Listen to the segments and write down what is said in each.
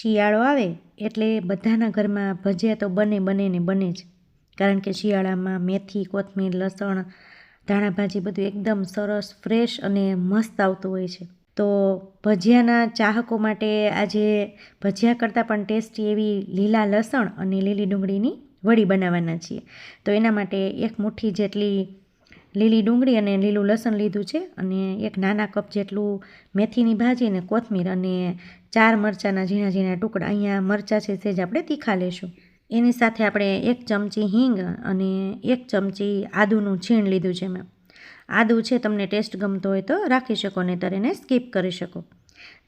શિયાળો આવે એટલે બધાના ઘરમાં ભજીયા તો બને બને ને બને જ. કારણ કે શિયાળામાં મેથી, કોથમીર, લસણ, ધાણા ભાજી બધું એકદમ સરસ, ફ્રેશ અને મસ્ત આવતું હોય છે. તો ભજીયાના ચાહકો માટે આજે ભજીયા કરતાં પણ ટેસ્ટી એવી લીલા લસણ અને લીલી ડુંગળીની વડી બનાવવાના છીએ. તો એના માટે એક મુઠ્ઠી જેટલી લીલી ડુંગળી અને લીલું લસણ લીધું છે અને એક નાના કપ જેટલું મેથીની ભાજી અને કોથમીર અને ચાર મરચાંના ઝીણા ઝીણા ટુકડા. અહીંયા મરચાં છે સેજ આપણે તીખા લેશું. એની સાથે આપણે એક ચમચી હિંગ અને એક ચમચી આદુનું છીણ લીધું છે મેં આદું છે તમને ટેસ્ટ ગમતો હોય તો રાખી શકો, નહીતર એને સ્કીપ કરી શકો.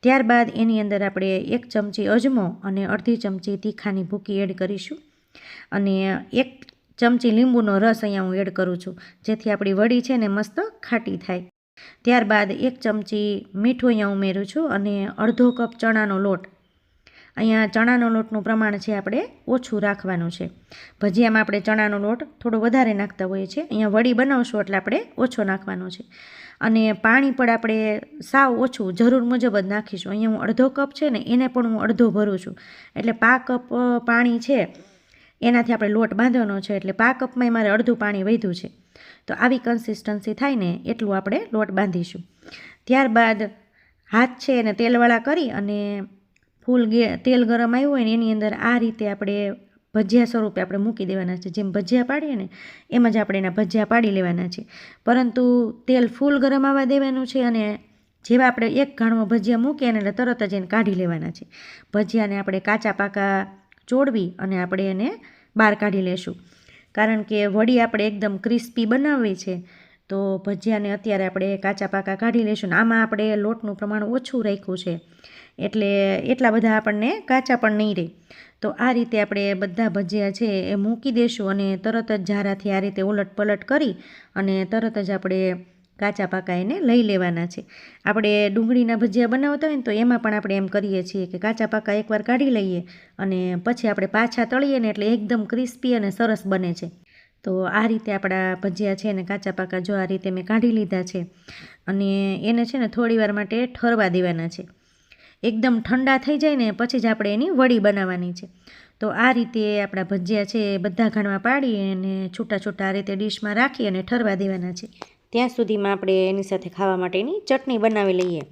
ત્યારબાદ એની અંદર આપણે એક ચમચી અજમો અને અડધી ચમચી તીખાની ભૂકી એડ કરીશું. અને એક ચમચી લીંબુનો રસ અહીંયા હું એડ કરું છું. જેથી આપણી વડી છે ને મસ્ત ખાટી થાય. ત્યારબાદ એક ચમચી મીઠું અહીંયા ઉમેરું છું અને અડધો કપ ચણાનો લોટ. અહીંયા ચણાનો લોટનું પ્રમાણ છે આપણે ઓછું રાખવાનું છે. ભજીયામાં આપણે ચણાનો લોટ થોડો વધારે નાખતા હોઈએ છીએ. અહીંયા વડી બનાવશું એટલે આપણે ઓછો નાખવાનો છે. અને પાણી પણ આપણે સાવ ઓછું જરૂર મુજબ જ નાખીશું. અહીંયા હું અડધો કપ છે ને એને પણ હું અડધો ભરું છું. એટલે પા કપ પાણી છે એનાથી આપણે લોટ બાંધવાનો છે એટલે પાક અપમાં એ મારે અડધું પાણી વધ્યું છે. તો આવી કન્સિસ્ટન્સી થાય ને એટલું આપણે લોટ બાંધીશું. ત્યારબાદ હાથ છે એને તેલવાળા કરી અને ફૂલ ગે તેલ ગરમ આવ્યું હોય ને એની અંદર આ રીતે આપણે ભજીયા સ્વરૂપે આપણે મૂકી દેવાના છે. જેમ ભજીયા પાડીએ ને એમ જ આપણે એના ભજીયા પાડી લેવાના છે. પરંતુ તેલ ફૂલ ગરમ આવવા દેવાનું છે અને જેવા આપણે એક ઘાણમાં ભજીયા મૂકીએ ને એટલે તરત જ એને કાઢી લેવાના છે. ભજીયાને આપણે કાચા પાકા ચોળવી અને આપણે એને બહાર કાઢી લેશું. કારણ કે વડી આપણે એકદમ ક્રિસ્પી બનાવવી છે, તો ભજીયાને અત્યારે આપણે કાચા પાકા કાઢી લેશું આમાં આપણે લોટનું પ્રમાણ ઓછું રાખ્યું છે. એટલે એટલા બધા આપણને કાચા પણ નહીં રહે. તો આ રીતે આપણે બધા ભજીયા છે એ મૂકી દઈશું અને તરત જ ઝારાથી આ રીતે ઉલટ પલટ કરી અને તરત જ આપણે કાચા પાકા એને લઈ લેવાના છે. આપણે ડુંગળીના ભજીયા બનાવતા હોય ને તો એમાં પણ આપણે એમ કરીએ છીએ કે કાચા પાકા એકવાર કાઢી લઈએ અને પછી આપણે પાછા તળીએ ને એટલે એકદમ ક્રિસ્પી અને સરસ બને છે. તો આ રીતે આપણા ભજીયા છે ને કાચા પાકા જો આ રીતે મેં કાઢી લીધા છે અને એને છે ને થોડી વાર માટે ઠરવા દેવાના છે. એકદમ ઠંડા થઈ જાય ને પછી જ આપણે એની વડી બનાવવાની છે. તો આ રીતે આપણા ભજીયા છે બધા ઘણવા પાડી અને છૂટા છૂટા આ રીતે ડીશમાં રાખી અને ઠરવા દેવાના છે. ત્યાં સુધીમાં આપણે એની સાથે ખાવા માટેની ચટણી બનાવી લઈએ.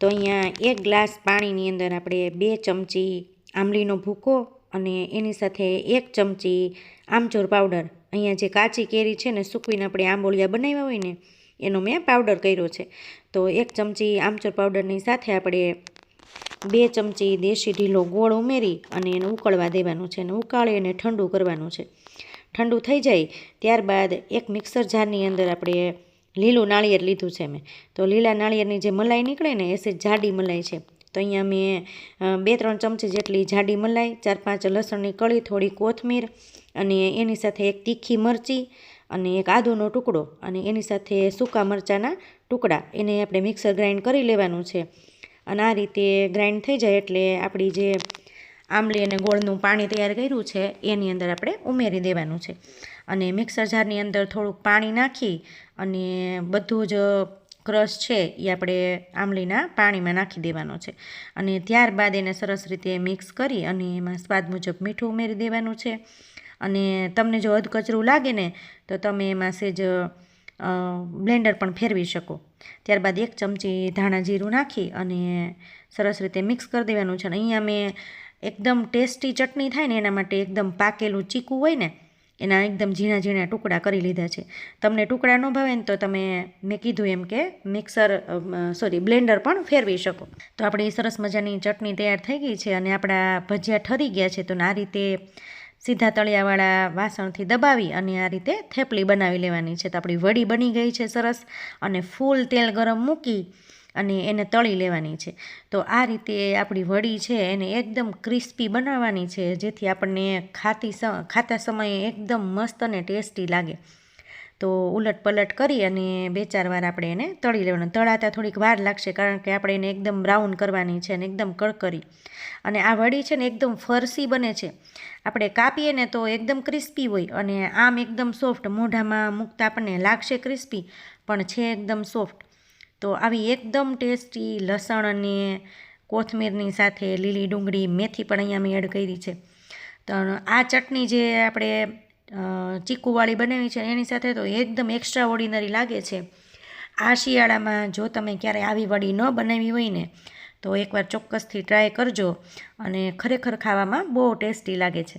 તો અહીંયા એક ગ્લાસ પાણીની અંદર આપણે બે ચમચી આંબલીનો ભૂકો અને એની સાથે એક ચમચી આમચૂર પાવડર. અહીંયા જે કાચી કેરી છે ને સૂકવીને આપણે આંબોળિયા બનાવ્યા હોય ને, એનો મેં પાવડર કર્યો છે. તો એક ચમચી આમચૂર પાવડરની સાથે આપણે બે ચમચી દેશી ઢીલો ગોળ ઉમેરી અને એને ઉકળવા દેવાનું છે અને ઉકાળી અને ઠંડુ કરવાનું છે. ઠંડુ થઈ જાય ત્યારબાદ એક મિક્સર જારની અંદર આપણે લીલું નાળિયેર લીધું છે મેં. તો લીલા નાળિયેરની જે મલાઈ નીકળે ને એ જાડી મલાઈ છે. તો અહીંયા મેં બે ત્રણ ચમચી જેટલી જાડી મલાઈ ચાર પાંચ લસણની કળી, થોડી કોથમીર અને એની સાથે એક તીખી મરચી અને એક આદુનો ટુકડો અને એની સાથે સૂકા મરચાંના ટુકડા. એને આપણે મિક્સર ગ્રાઇન્ડ કરી લેવાનું છે. અને આ રીતે ગ્રાઇન્ડ થઈ જાય એટલે આપણી જે આંબલી અને ગોળનું પાણી તૈયાર કર્યું છે, એની અંદર આપણે ઉમેરી દેવાનું છે. અને મિક્સર જારની અંદર થોડુંક પાણી નાખી અને બધું જ ક્રશ છે એ આપણે આંબલીના પાણીમાં નાખી દેવાનો છે. અને ત્યારબાદ એને સરસ રીતે મિક્સ કરી અને એમાં સ્વાદ મુજબ મીઠું ઉમેરી દેવાનું છે. અને તમને જો અધકચરું લાગે ને, તો તમે એમાં સેજ બ્લેન્ડર પણ ફેરવી શકો. ત્યારબાદ એક ચમચી ધાણા જીરું નાખી અને સરસ રીતે મિક્સ કરી દેવાનું છે. અને અહીંયા મેં એકદમ ટેસ્ટી ચટણી થાય ને એના માટે એકદમ પાકેલું ચીકું હોય ને, એના એકદમ ઝીણા ઝીણા ટુકડા કરી લીધા છે. તમને ટુકડા ન ભાવે ને તો તમે મેં કીધું એમ કે મિક્સર સોરી, બ્લેન્ડર પણ ફેરવી શકો. તો આપણી સરસ મજાની ચટણી તૈયાર થઈ ગઈ છે અને આપણા ભજીયા ઠરી ગયા છે, તો આ રીતે સીધા તળિયાવાળા વાસણથી દબાવી અને આ રીતે થેપલી બનાવી લેવાની છે. તો આપણી વડી બની ગઈ છે સરસ અને ફૂલ તેલ ગરમ મૂકી અને એને તળી લેવાની છે. તો આ રીતે આપણી વડી છે એને એકદમ ક્રિસ્પી બનાવવાની છે, જેથી આપણને ખાતી ખાતા સમયે એકદમ મસ્ત અને ટેસ્ટી લાગે. તો ઉલટ પલટ કરી અને બે ચાર વાર આપણે એને તળી લેવાનું. તળાતા થોડીક વાર લાગશે કારણ કે આપણે એને એકદમ બ્રાઉન કરવાની છે અને એકદમ કડકરી. અને આ વડી છે ને એકદમ ફરસી બને છે. આપણે કાપીએ ને તો એકદમ ક્રિસ્પી હોય અને આમ એકદમ સોફ્ટ. મોઢામાં મૂકતા આપણને લાગશે ક્રિસ્પી, પણ છે એકદમ સોફ્ટ. તો આવી એકદમ ટેસ્ટી લસણ અને કોથમીરની સાથે લીલી ડુંગળી મેથી પણ અહીંયા મેં એડ કરી છે. તો આ ચટણી જે આપણે ચીકુવાળી બનાવી છે એની સાથે તો એકદમ એક્સ્ટ્રા ઓર્ડિનરી લાગે છે. આ શિયાળામાં જો તમે ક્યારેય આવી વડી ન બનાવી હોય ને, તો એકવાર ચોક્કસથી ટ્રાય કરજો અને ખરેખર ખાવામાં બહુ ટેસ્ટી લાગે છે.